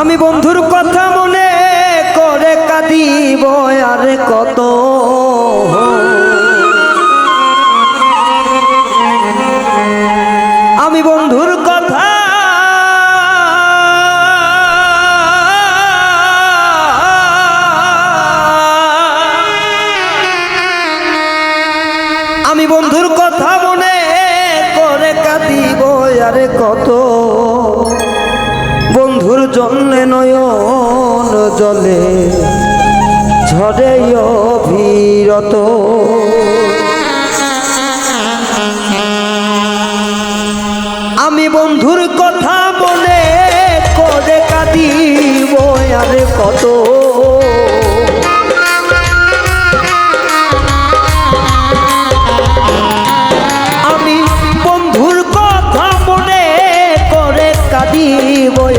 আমি বন্ধুর কথা মনে করে কাঁদিব, আর কত আমি বন্ধুর কথা আমি বন্ধুর কথা মনে করে কাঁদিব, আরে কত বন্ধুর জলে নয়ন জলে ঝরে অভিরত। আমি বন্ধুর কথা মনে করে কাঁদিব বয়ারে কত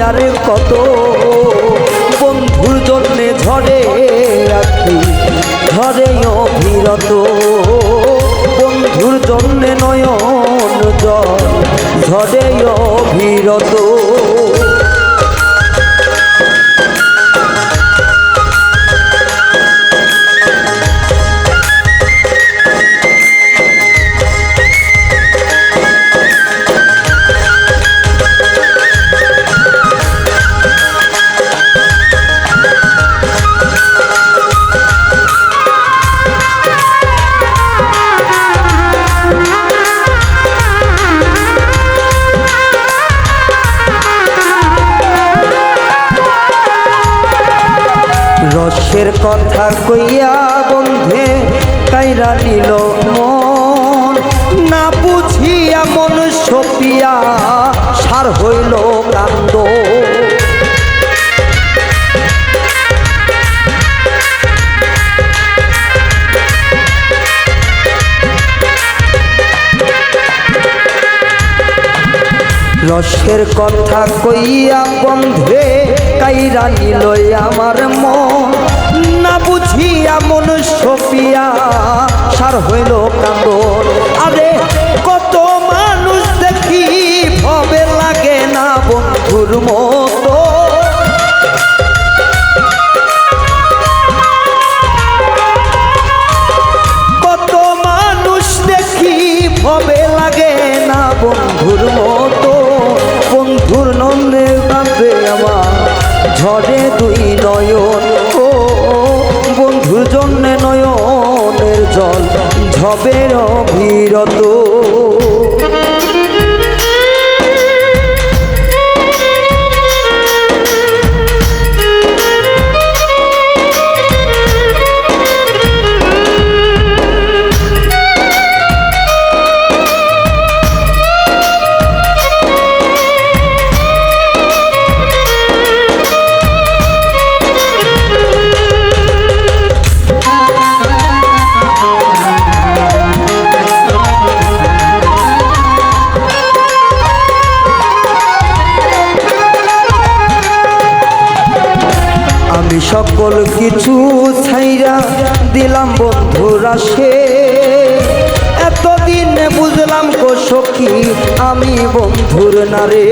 আরে কত বন্ধুর জন্যে ঝরে রাখি ঝরে অভিরত। বন্ধুর জন্যে নয়ন জল ঝরে অভিরত। রসের কথা কইয়া বন্ধে কাইরা নিল মন। না বুঝিয়া মন সপিয়া সার হইল কান্দ রসের কথা কইয়া বন্ধে কাইরা নিল আমার মন। না বুঝিয়া মন সপিয়া সার হইল কান্দন। আরে কত মানুষ দেখি ভবে লাগে না বন্ধুর মতো ঝড়ে দুই নয়ন। ও বন্ধুর জন্যে নয়নের জল ঝবের অভিরত। সকল কিছু ছাইরা দিলাম বন্ধুরা সে। এতদিন বুঝলাম গো সখী, আমি বন্ধুর নারে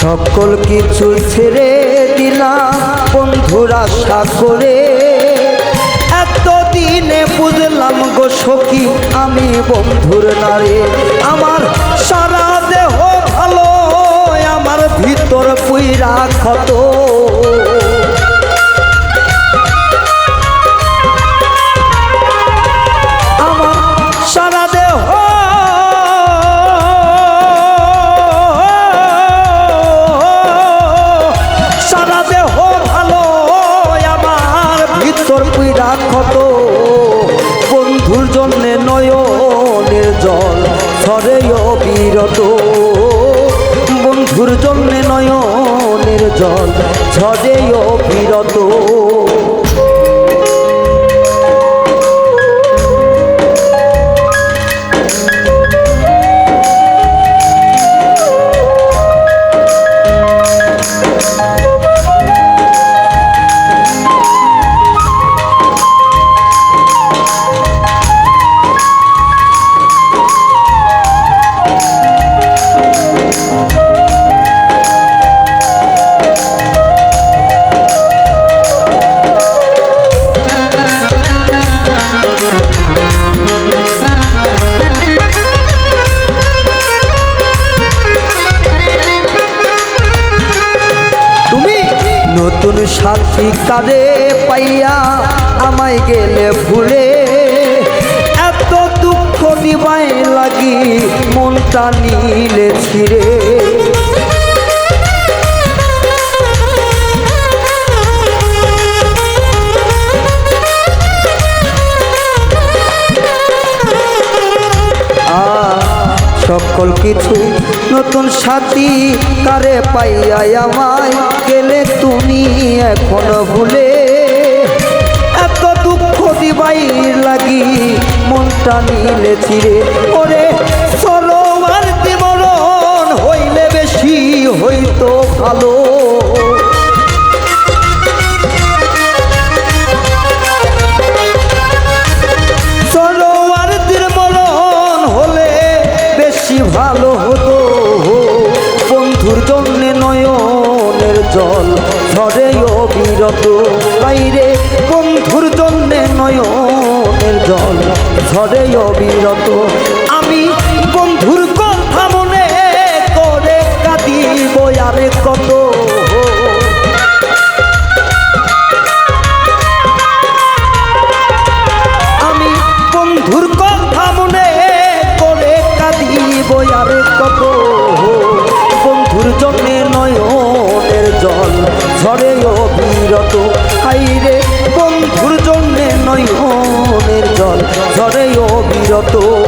সকল কিছু ছেড়ে দিলাম বন্ধুর আশা করে। এতদিনে বুঝলাম গো সখী, আমি বন্ধুর নারে। আমার সারা দেহ ভালো, আমার ভিতর পুইরা ক্ষত। ক্ষত বন্ধুর জন্যে নয়নের জল সরে বিরত। বন্ধুর জন্যে নয়নের জল সরেও অবিরত সাথী কাদে পাইয়া আমায় গেলে ভুলে এত দুঃখ নিবাই লাগি মনটা নিলে ছিড়ে। সকল কিছু নতুন সাথী কারে পাইয়া আমায় গেলে তুমি এখন ভুলে। এত দুঃখ দিবাই লাগি মনটা নিলে চিরে। ওরে চলো আর দিমরণ হইলে বেশি হইতো ভালো। জল, ঝরে অবিরত। আমি বন্ধুর কথা মনে করে কাঁদিব, আরে কত আমি বন্ধুর কথা মনে করে কাঁদিব, আরে কত বন্ধুর নয়নের জল, ঝরে অবিরত। হাইরে অবিরত